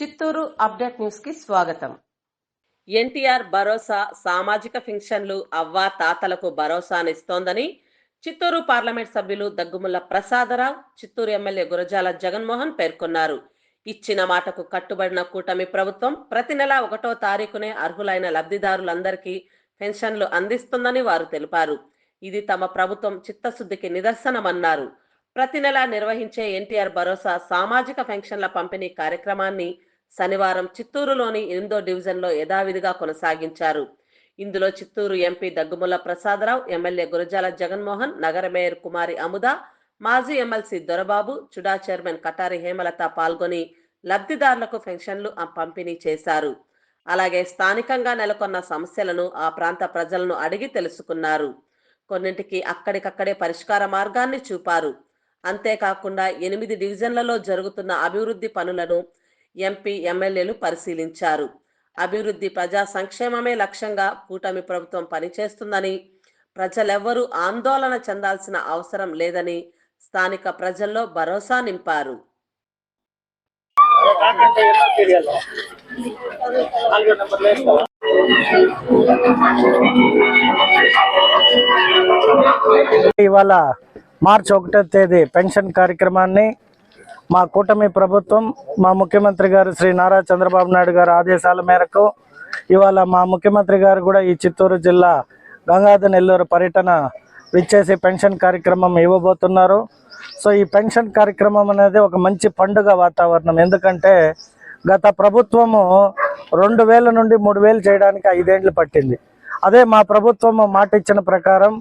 Chittoor update న్యూస్కి స్వాగతం. ఎన్టీఆర్ భరోసా సామాజిక ఫింక్షన్లు అవ్వ తాతలకు భరోసానిస్తోందని చిత్తూరు పార్లమెంట్ సభ్యులు దగ్గుముల్ల ప్రసాదరావు చిత్తూరు ఎమ్మెల్యే గురజాల జగన్మోహన్ పేర్కొన్నారు. ఇచ్చిన మాటకు కట్టుబడిన కూటమి ప్రభుత్వం ప్రతి నెల ఒకటో తారీఖునే అర్హులైన లబ్ధిదారులందరికీ పెన్షన్లు అందిస్తుందని వారు తెలిపారు. ఇది తమ ప్రభుత్వం చిత్తశుద్ధికి నిదర్శనమన్నారు. ప్రతి నెల నిర్వహించే ఎన్టీఆర్ భరోసా సామాజిక పెన్షన్ల పంపిణీ కార్యక్రమాన్ని శనివారం చిత్తూరులోని ఎనిమిదో డివిజన్లో యథావిధిగా కొనసాగించారు. ఇందులో చిత్తూరు ఎంపీ దగ్గుముల్ల ప్రసాదరావు ఎమ్మెల్యే గురజాల జగన్మోహన్ నగర మేయర్ కుమారి అముద మాజీ ఎమ్మెల్సీ దొరబాబు చుడా చైర్మన్ కటారి హేమలత పాల్గొని లబ్ధిదారులకు పెన్షన్లు ఆ పంపిణీ చేశారు. అలాగే స్థానికంగా నెలకొన్న సమస్యలను ఆ ప్రాంత ప్రజలను అడిగి తెలుసుకున్నారు. కొన్నింటికి అక్కడికక్కడే పరిష్కార మార్గాన్ని చూపారు. అంతేకాకుండా ఎనిమిది డివిజన్లలో జరుగుతున్న అభివృద్ధి పనులను ఎంపీ ఎమ్మెల్యేలు పరిశీలించారు. అభివృద్ధి ప్రజా సంక్షేమమే లక్ష్యంగా కూటమి ప్రభుత్వం పనిచేస్తుందని ప్రజలెవ్వరూ ఆందోళన చెందాల్సిన అవసరం లేదని స్థానిక ప్రజల్లో భరోసా నింపారు. ఇవాళ మార్చి ఒకటో తేదీ పెన్షన్ కార్యక్రమాన్ని మా కూటమి ప్రభుత్వం మా ముఖ్యమంత్రి గారు శ్రీ నారా చంద్రబాబు నాయుడు గారు ఆదేశాల మేరకు ఇవాళ మా ముఖ్యమంత్రి గారు కూడా ఈ చిత్తూరు జిల్లా గంగాధర నెల్లూరు పర్యటన విచ్చేసి పెన్షన్ కార్యక్రమం ఇవ్వబోతున్నారు. సో ఈ పెన్షన్ కార్యక్రమం అనేది ఒక మంచి పండుగ వాతావరణం. ఎందుకంటే గత ప్రభుత్వము రెండు వేల నుండి మూడు వేలు చేయడానికి ఐదేండ్లు పట్టింది. అదే మా ప్రభుత్వము మాట ఇచ్చిన ప్రకారం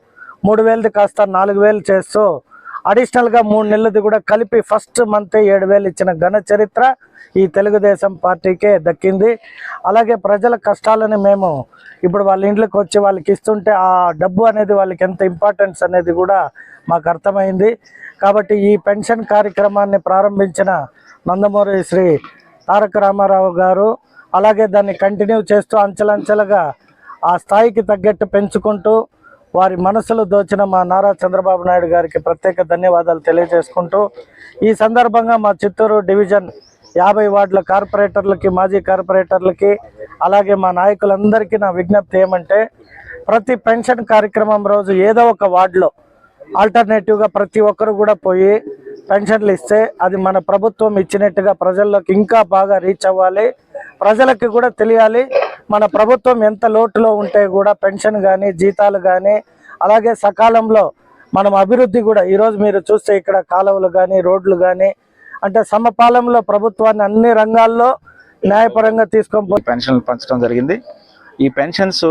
మూడు వేలది కాస్త నాలుగు వేలు చేస్తూ అడిషనల్గా మూడు నెలలది కూడా కలిపి ఫస్ట్ మంత్ ఏడు వేలు ఇచ్చిన ఘన చరిత్ర ఈ తెలుగుదేశం పార్టీకే దక్కింది. అలాగే ప్రజల కష్టాలని మేము ఇప్పుడు వాళ్ళ ఇంట్లోకి వచ్చి వాళ్ళకి ఇస్తుంటే ఆ డబ్బు అనేది వాళ్ళకి ఎంత ఇంపార్టెన్స్ అనేది కూడా మాకు అర్థమైంది. కాబట్టి ఈ పెన్షన్ కార్యక్రమాన్ని ప్రారంభించిన నందమూరి శ్రీ తారక రామారావు గారు అలాగే దాన్ని కంటిన్యూ చేస్తూ అంచెలంచెలుగా ఆ స్థాయికి తగ్గట్టు పెంచుకుంటూ వారి మనసులు దోచిన మా నారా చంద్రబాబు నాయుడు గారికి ప్రత్యేక ధన్యవాదాలు తెలియజేసుకుంటూ ఈ సందర్భంగా మా చిత్తూరు డివిజన్ యాభై వార్డుల కార్పొరేటర్లకి మాజీ కార్పొరేటర్లకి అలాగే మా నాయకులందరికీ నా విజ్ఞప్తి ఏమంటే ప్రతి పెన్షన్ కార్యక్రమం రోజు ఏదో ఒక వార్డులో ఆల్టర్నేటివ్గా ప్రతి ఒక్కరు కూడా పోయి పెన్షన్లు ఇస్తే అది మన ప్రభుత్వం ఇచ్చినట్టుగా ప్రజల్లోకి ఇంకా బాగా రీచ్ అవ్వాలి. ప్రజలకి కూడా తెలియాలి. మన ప్రభుత్వం ఎంత లోటులో ఉంటే కూడా పెన్షన్ కానీ జీతాలు కానీ అలాగే సకాలంలో మనం అభివృద్ధి కూడా ఈరోజు మీరు చూస్తే ఇక్కడ కాలువలు కానీ రోడ్లు కానీ అంటే సమపాలనలో ప్రభుత్వాన్ని అన్ని రంగాల్లో న్యాయపరంగా తీసుకొని పెన్షన్లు పంచడం జరిగింది. ఈ పెన్షన్స్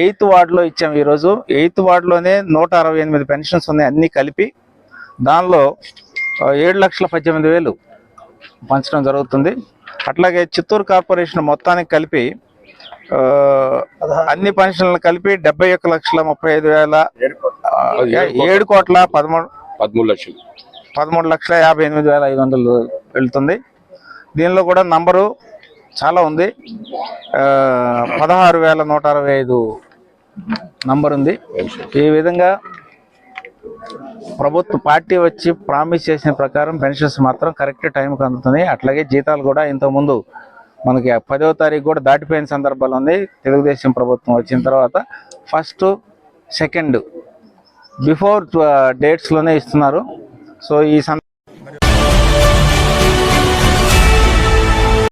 ఎయిత్ వార్డులో ఇచ్చాం ఈరోజు. ఎయిత్ వార్డులోనే నూట అరవై ఎనిమిది పెన్షన్స్ ఉన్నాయి అన్నీ కలిపి. దానిలో ఏడు లక్షల పద్దెనిమిది వేలు పంచడం జరుగుతుంది. అట్లాగే చిత్తూరు కార్పొరేషన్ మొత్తానికి కలిపి అన్ని పెన్షన్లు కలిపి డెబ్బై ఒక్క లక్షల ముప్పై ఐదు వేల ఏడు కోట్ల పదమూడు పదమూడు లక్షలు. పదమూడు లక్షల యాభై ఎనిమిది వేల ఐదు వందలు వెళ్తుంది. దీనిలో కూడా నంబరు చాలా ఉంది. పదహారు వేల నూట అరవై ఐదు నంబర్ ఉంది. ఈ విధంగా ప్రభుత్వ పార్టీ వచ్చి ప్రామిస్ చేసిన ప్రకారం పెన్షన్స్ మాత్రం కరెక్ట్ టైంకి అందుతున్నాయి. అట్లాగే జీతాలు కూడా ఇంతకుముందు మనకి పదవ తారీఖు కూడా దాటిపోయిన సందర్భాలు ఉంది. తెలుగుదేశం ప్రభుత్వం వచ్చిన తర్వాత ఫస్ట్ సెకండ్ బిఫోర్ డేట్స్లోనే ఇస్తున్నారు. సో ఈ సందర్భంగా